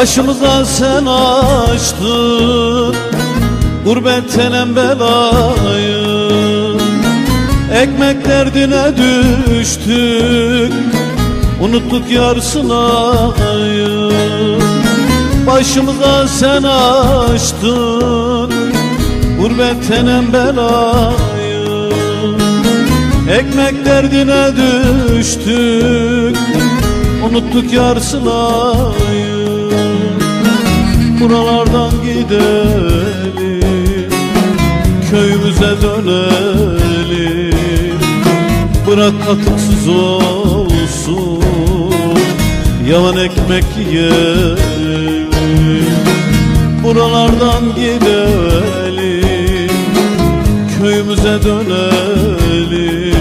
Başımıza sen açtın Gurbetten belayı. Ekmek derdine düştük Unuttuk yar sınayı. Başımıza sen açtın Gurbetten belayı. Ekmek derdine düştük Unuttuk yar sınayı gidelim Köyümüze dönelim. Bırak katıksız olsun Yalan ekmek yiyelim. Buralardan gidelim Köyümüze dönelim.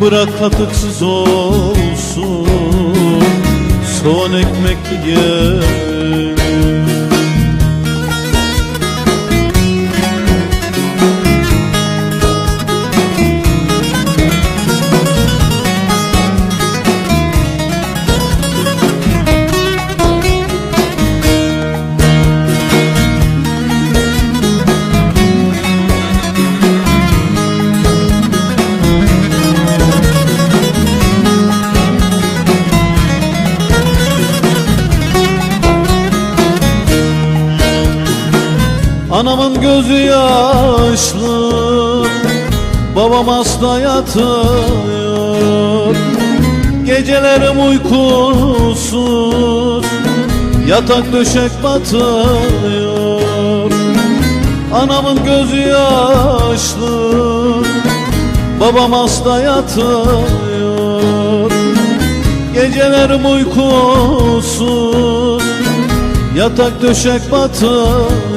Bırak katıksız olsun Soğan ekmek yiyelim Anamın gözü yaşlı Babam hasta yatıyor. Gecelerim uykusuz Yatak döşek batıyor. Anamın gözü yaşlı Babam hasta yatıyor. Gecelerim uykusuz Yatak döşek batıyor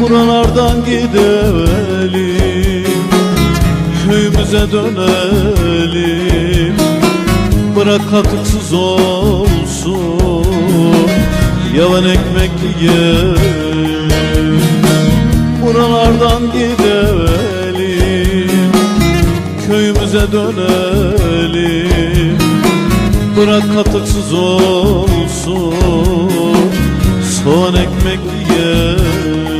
Buralardan gidelim. Köyümüze dönelim. Bırak katıksız olsun. Yavan ekmek yiyelim. Buralardan gidelim. Köyümüze dönelim. Bırak katıksız olsun Soğan ekmek yiyelim